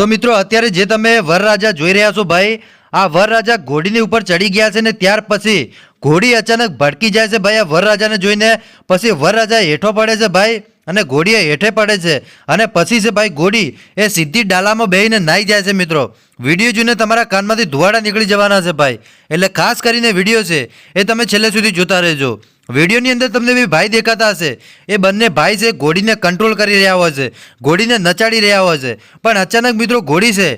તો મિત્રો, અત્યારે જે તમે વરરાજા જોઈ રહ્યા છો ભાઈ, આ વરરાજા ઘોડીની ઉપર ચડી ગયા છે ને ત્યાર પછી ઘોડી અચાનક ભડકી જાય છે ભાઈ, આ વરરાજાને જોઈને પછી વરરાજા હેઠો પડે છે ભાઈ અને ઘોડી હેઠે પડે છે અને પછી છે ભાઈ ઘોડી એ સીધી ડાલામાં બેહીને નાઈ જાય છે મિત્રો. વીડિયો જોઈને તમારા કાનમાંથી ધુવાડા નીકળી જવાના છે ભાઈ. એટલે ખાસ કરીને વીડિયો છે એ તમે છેલ્લે સુધી જોતા રહેજો. વિડીયોની અંદર તમને બી ભાઈ દેખાતા હશે. એ બંને ભાઈ છે, ઘોડીને કંટ્રોલ કરી રહ્યા હોય છે, ઘોડીને નચાડી રહ્યા હોય છે. પણ અચાનક મિત્રો ઘોડી છે,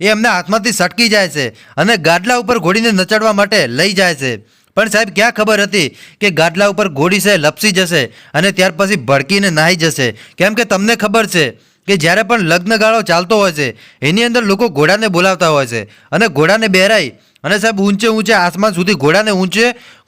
એ એમના હાથમાંથી સટકી જાય છે અને ગાડલા ઉપર ઘોડીને નચાડવા માટે લઈ જાય છે. પણ સાહેબ, ક્યાં ખબર હતી કે ગાડલા ઉપર ઘોડી છે, લપસી જશે અને ત્યાર પછી ભડકીને નાહી જશે? કેમ કે તમને ખબર છે કે જ્યારે પણ લગ્નગાળો ચાલતો હોય છે, એની અંદર લોકો ઘોડાને બોલાવતા હોય છે અને ઘોડાને બેરાઈ અને સાહેબ ઊંચે ઊંચે આસમાન સુધી ઘોડાને ઊંચે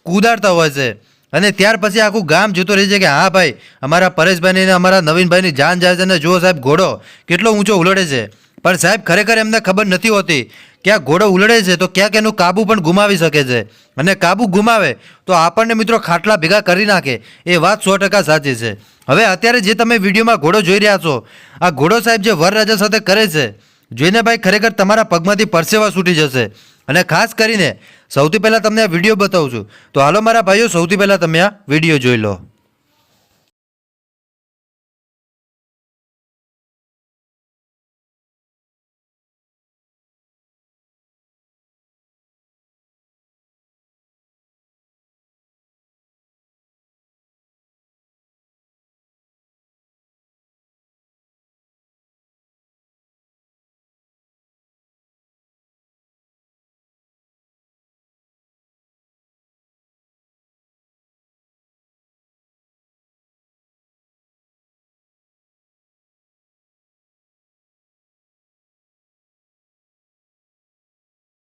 કૂદાડતા હોય છે. અને ત્યાર પછી આખું ગામ જોતો રહી છે કે, હા ભાઈ, અમારા પરેશભાઈની અને અમારા નવીનભાઈની જાન જાય છે અને જુઓ સાહેબ, ઘોડો કેટલો ઊંચો ઉલડે છે. પણ સાહેબ, ખરેખર એમને ખબર નથી હોતી કે આ ઘોડો ઉલડે છે તો ક્યાંક એનું કાબુ પણ ગુમાવી શકે છે. અને કાબુ ગુમાવે તો આપણને મિત્રો ખાટલા ભેગા કરી નાખે. એ વાત સો ટકા સાચી છે. હવે અત્યારે જે તમે વિડીયોમાં ઘોડો જોઈ રહ્યા છો, આ ઘોડો સાહેબ જે વરરાજા સાથે કરે છે જોઈને ભાઈ ખરેખર તમારા પગમાંથી પરસેવા છૂટી જશે. અને ખાસ કરીને, સૌથી પહેલાં તમને આ વીડિયો બતાવું છું. તો હાલો મારા ભાઈઓ, સૌથી પહેલાં તમે આ વીડિયો જોઈ લો.